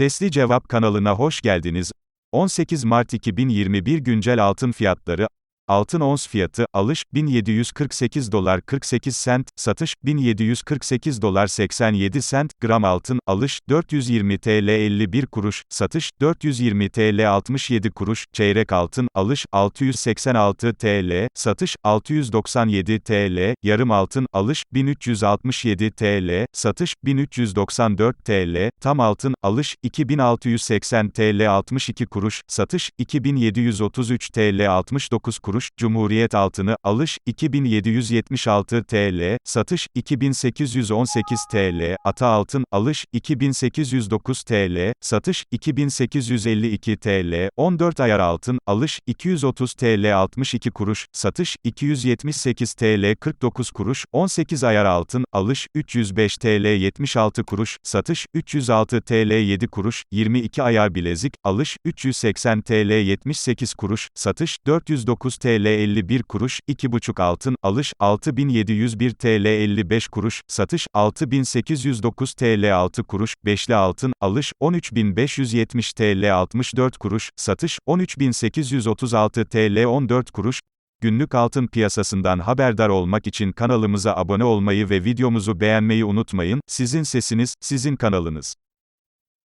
Sesli Cevap kanalına hoş geldiniz. 18 Mart 2021 güncel altın fiyatları, Altın ons fiyatı, alış, 1748 dolar 48 sent, satış, 1748 dolar 87 sent, gram altın, alış, 420 TL 51 kuruş, satış, 420 TL 67 kuruş, çeyrek altın, alış, 686 TL, satış, 697 TL, yarım altın, alış, 1367 TL, satış, 1394 TL, tam altın, alış, 2680 TL 62 kuruş, satış, 2733 TL 69 kuruş, Cumhuriyet altını, alış, 2776 TL, satış, 2818 TL, ata altın, alış, 2809 TL, satış, 2852 TL, 14 ayar altın, alış, 230 TL 62 kuruş, satış, 278 TL 49 kuruş, 18 ayar altın, alış, 305 TL 76 kuruş, satış, 306 TL 7 kuruş, 22 ayar bilezik, alış, 380 TL 78 kuruş, satış, 409 TL 51 kuruş, 2,5 altın, alış, 6701 TL 55 kuruş, satış, 6809 TL 6 kuruş, beşli altın, alış, 13570 TL 64 kuruş, satış, 13836 TL 14 kuruş, Günlük altın piyasasından haberdar olmak için kanalımıza abone olmayı ve videomuzu beğenmeyi unutmayın, sizin sesiniz, sizin kanalınız.